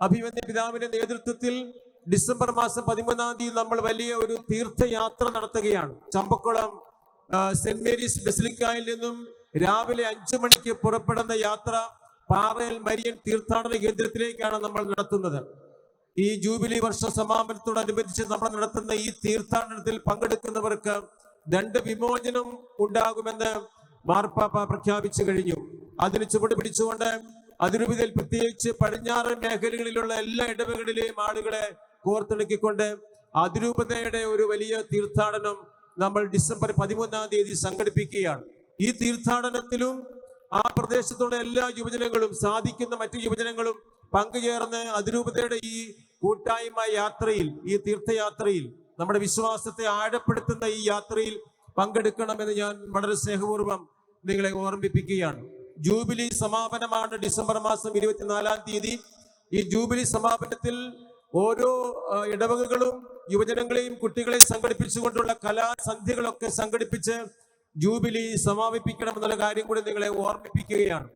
അഭിമന്യ പിതാവിന്റെ നേതൃത്വത്തിൽ ഡിസംബർ മാസം പതിമൂന്നാം തീയതി നമ്മൾ വലിയ ഒരു തീർത്ഥയാത്ര നടത്തുകയാണ്. ചമ്പക്കുളം സെന്റ് മേരീസ് ബസിലിക്കായിൽ നിന്നും രാവിലെ അഞ്ചു മണിക്ക് പുറപ്പെടുന്ന യാത്ര പാറയിൽ മരിയൻ തീർത്ഥാടന കേന്ദ്രത്തിലേക്കാണ് നമ്മൾ നടത്തുന്നത്. ഈ ജൂബിലി വർഷ സമാപനത്തോടനുബന്ധിച്ച് നമ്മൾ നടത്തുന്ന ഈ തീർത്ഥാടനത്തിൽ പങ്കെടുക്കുന്നവർക്ക് ദണ്ഡ വിമോചനം ഉണ്ടാകുമെന്ന് മാർപ്പാപ്പ പ്രഖ്യാപിച്ചു കഴിഞ്ഞു. അതിന് ചുവട് പിടിച്ചുകൊണ്ട് അതിരൂപതയിൽ പ്രത്യേകിച്ച് പടിഞ്ഞാറൻ മേഖലകളിലുള്ള എല്ലാ ഇടവകളിലെയും ആളുകളെ കോർത്തിണക്കിക്കൊണ്ട് അതിരൂപതയുടെ ഒരു വലിയ തീർത്ഥാടനം നമ്മൾ ഡിസംബർ പതിമൂന്നാം തീയതി സംഘടിപ്പിക്കുകയാണ്. ഈ തീർത്ഥാടനത്തിലും ആ പ്രദേശത്തുള്ള എല്ലാ യുവജനങ്ങളും സാധിക്കുന്ന മറ്റു യുവജനങ്ങളും പങ്കുചേർന്ന് അതിരൂപതയുടെ ഈ കൂട്ടായ്മ യാത്രയിൽ ഈ തീർത്ഥയാത്രയിൽ നമ്മുടെ വിശ്വാസത്തെ ആഴപ്പെടുത്തുന്ന ഈ യാത്രയിൽ പങ്കെടുക്കണമെന്ന് ഞാൻ വളരെ സ്നേഹപൂർവം നിങ്ങളെ ഓർമ്മിപ്പിക്കുകയാണ്. ജൂബിലി സമാപനമാണ് ഡിസംബർ മാസം ഇരുപത്തിനാലാം തീയതി. ഈ ജൂബിലി സമാപനത്തിൽ ഓരോ ഇടവകകളും യുവജനങ്ങളെയും കുട്ടികളെയും സംഘടിപ്പിച്ചുകൊണ്ടുള്ള കലാസന്ധ്യകളൊക്കെ സംഘടിപ്പിച്ച് ജൂബിലി സമാപിപ്പിക്കണമെന്നുള്ള കാര്യം കൂടി നിങ്ങളെ ഓർമ്മിപ്പിക്കുകയാണ്.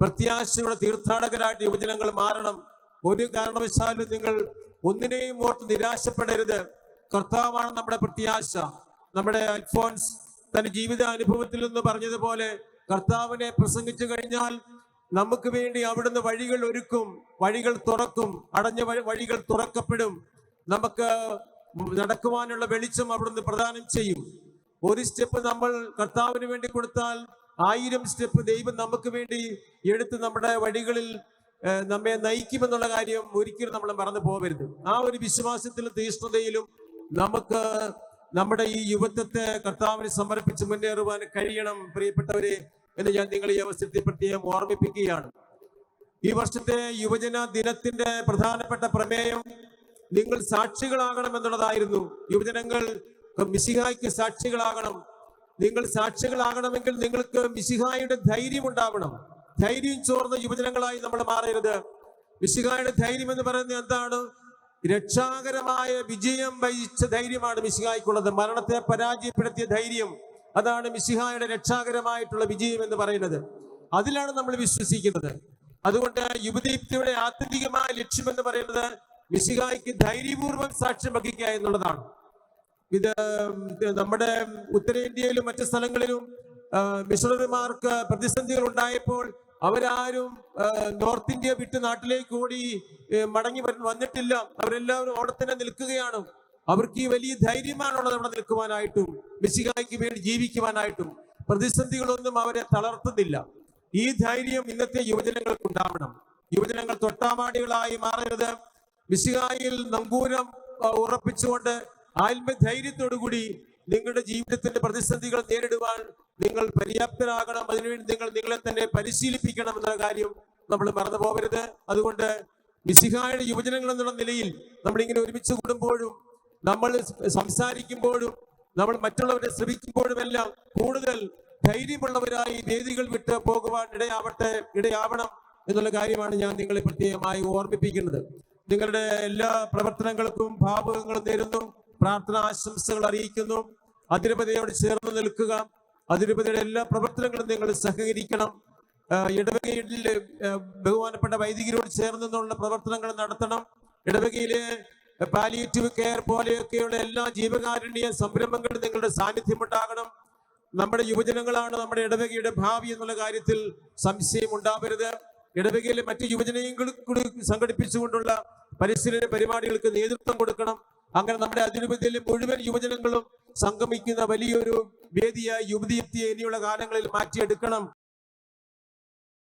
പ്രത്യാശയുടെ തീർത്ഥാടകരായിട്ട് യുവജനങ്ങൾ മാറണം. ഒരു കാരണവശാലും നിങ്ങൾ ഒന്നിനെയും ഓർത്ത് നിരാശപ്പെടരുത്. കർത്താവാണ് നമ്മുടെ പ്രത്യാശ. നമ്മുടെ അൽഫോൻസ് തന്റെ ജീവിത അനുഭവത്തിൽ നിന്ന് പറഞ്ഞതുപോലെ കർത്താവിനെ പ്രസംഗിച്ചു കഴിഞ്ഞാൽ നമുക്ക് വേണ്ടി അവിടുന്ന് വഴികൾ ഒരുക്കും വഴികൾ തുറക്കും അടഞ്ഞ വഴികൾ തുറക്കപ്പെടും. നമുക്ക് നടക്കുവാനുള്ള വെളിച്ചം അവിടുന്ന് പ്രദാനം ചെയ്യും. ഒരു സ്റ്റെപ്പ് നമ്മൾ കർത്താവിന് വേണ്ടി കൊടുത്താൽ ആയിരം സ്റ്റെപ്പ് ദൈവം നമുക്ക് വേണ്ടി എടുത്ത് നമ്മുടെ വഴികളിൽ നമ്മെ നയിക്കുമെന്നുള്ള കാര്യം ഒരിക്കലും നമ്മൾ മറന്നു പോകരുത് ആ ഒരു വിശ്വാസത്തിലും തീഷ്ണതയിലും നമുക്ക് നമ്മുടെ ഈ യുവത്വത്തെ കർത്താവിന് സമർപ്പിച്ച് മുന്നേറുവാൻ കഴിയണം പ്രിയപ്പെട്ടവരെ. എന്ന് ഞാൻ നിങ്ങളെ ഈ അവസരത്തിൽ പ്രത്യേകം ഓർമ്മിപ്പിക്കുകയാണ്. ഈ വർഷത്തെ യുവജന ദിനത്തിന്റെ പ്രധാനപ്പെട്ട പ്രമേയം നിങ്ങൾ സാക്ഷികളാകണം എന്നുള്ളതായിരുന്നു. യുവജനങ്ങൾ മിസിഹായ്ക്ക് സാക്ഷികളാകണം. നിങ്ങൾ സാക്ഷികളാകണമെങ്കിൽ നിങ്ങൾക്ക് മിസിഹായുടെ ധൈര്യം ഉണ്ടാവണം. ധൈര്യം ചോർന്ന യുവജനങ്ങളായി നമ്മൾ മാറരുത്. മിസിഹായുടെ ധൈര്യം എന്ന് പറയുന്നത് എന്താണ്? രക്ഷാകരമായ വിജയം വഹിച്ച ധൈര്യമാണ് മിസിഹായ്ക്കുള്ളത് മരണത്തെ പരാജയപ്പെടുത്തിയ ധൈര്യം. അതാണ് മിസിഹായുടെ രക്ഷാകരമായിട്ടുള്ള വിജയം എന്ന് പറയുന്നത്. അതിലാണ് നമ്മൾ വിശ്വസിക്കുന്നത്. അതുകൊണ്ട് യുവദീപ്തിയുടെ ആത്യന്തികമായ ലക്ഷ്യം എന്ന് പറയുന്നത് മിസിഹായ്ക്ക് ധൈര്യപൂർവം സാക്ഷ്യം വഹിക്കുക എന്നുള്ളതാണ്. ഇത് നമ്മുടെ ഉത്തരേന്ത്യയിലും മറ്റു സ്ഥലങ്ങളിലും മിഷണറിമാർക്ക് പ്രതിസന്ധികൾ ഉണ്ടായപ്പോൾ അവരാരും നോർത്ത് ഇന്ത്യ വിട്ട് നാട്ടിലേക്ക് ഓടി മടങ്ങി വന്നിട്ടില്ല. അവരെല്ലാവരും ഓടത്തന്നെ നിൽക്കുകയാണ്. അവർക്ക് ഈ വലിയ ധൈര്യമാണുള്ളത് അവിടെ നിൽക്കുവാനായിട്ടും മിശിഹായ്ക്ക് വേണ്ടി ജീവിക്കുവാനായിട്ടും. പ്രതിസന്ധികളൊന്നും അവരെ തളർത്തുന്നില്ല. ഈ ധൈര്യം ഇന്നത്തെ യുവജനങ്ങൾക്ക് ഉണ്ടാവണം. യുവജനങ്ങൾ തൊട്ടാമാടികളായി മാറരുത്. മിശിഹായിൽ നങ്കൂരം ഉറപ്പിച്ചുകൊണ്ട് ആത്മധൈര്യത്തോടുകൂടി നിങ്ങളുടെ ജീവിതത്തിന്റെ പ്രതിസന്ധികൾ നേരിടുവാൻ നിങ്ങൾ പര്യാപ്തരാകണം. അതിനുവേണ്ടി നിങ്ങൾ നിങ്ങളെ തന്നെ പരിശീലിപ്പിക്കണം എന്ന കാര്യം നമ്മൾ മറന്നു പോകരുത് അതുകൊണ്ട് മിശിഹായുടെ യുവജനങ്ങൾ എന്നുള്ള നിലയിൽ നമ്മളിങ്ങനെ ഒരുമിച്ച് കൂടുമ്പോഴും നമ്മൾ സംസാരിക്കുമ്പോഴും നമ്മൾ മറ്റുള്ളവരെ ശ്രമിക്കുമ്പോഴുമെല്ലാം കൂടുതൽ ധൈര്യമുള്ളവരായി വേദികൾ വിട്ട് പോകുവാൻ ഇടയാവട്ടെ ഇടയാവണം എന്നുള്ള കാര്യമാണ് ഞാൻ നിങ്ങളെ പ്രത്യേകമായി ഓർമ്മിപ്പിക്കുന്നത്. നിങ്ങളുടെ എല്ലാ പ്രവർത്തനങ്ങൾക്കും ഭാവുകങ്ങളും നേരുന്നു പ്രാർത്ഥന ആശംസകൾ അറിയിക്കുന്നു. അതിരപതിയോട് ചേർന്ന് നിൽക്കുക. അതിരപതിയുടെ എല്ലാ പ്രവർത്തനങ്ങളും നിങ്ങൾ സഹകരിക്കണം. ഇടവകയിലെ ബഹുമാനപ്പെട്ട വൈദികരോട് ചേർന്ന് പ്രവർത്തനങ്ങൾ നടത്തണം. ഇടവകയിലെ പാലിയേറ്റീവ് കെയർ പോലെയൊക്കെയുള്ള എല്ലാ ജീവകാരുണ്യ സംരംഭങ്ങളും നിങ്ങളുടെ സാന്നിധ്യം ഉണ്ടാകണം നമ്മുടെ യുവജനങ്ങളാണ് നമ്മുടെ ഇടവകയുടെ ഭാവി എന്നുള്ള കാര്യത്തിൽ സംശയം ഉണ്ടാവരുത്. ഇടവകയിലെ മറ്റ് യുവജനങ്ങൾ കൂടി സംഘടിപ്പിച്ചുകൊണ്ടുള്ള പരിശീലന പരിപാടികൾക്ക് നേതൃത്വം കൊടുക്കണം. അങ്ങനെ നമ്മുടെ അതിരൂപതയിലെ മുഴുവൻ യുവജനങ്ങളും സംഗമിക്കുന്ന വലിയൊരു വേദിയായി യുവതീപ്തിയെ ഇനിയുള്ള കാലങ്ങളിൽ മാറ്റിയെടുക്കണം.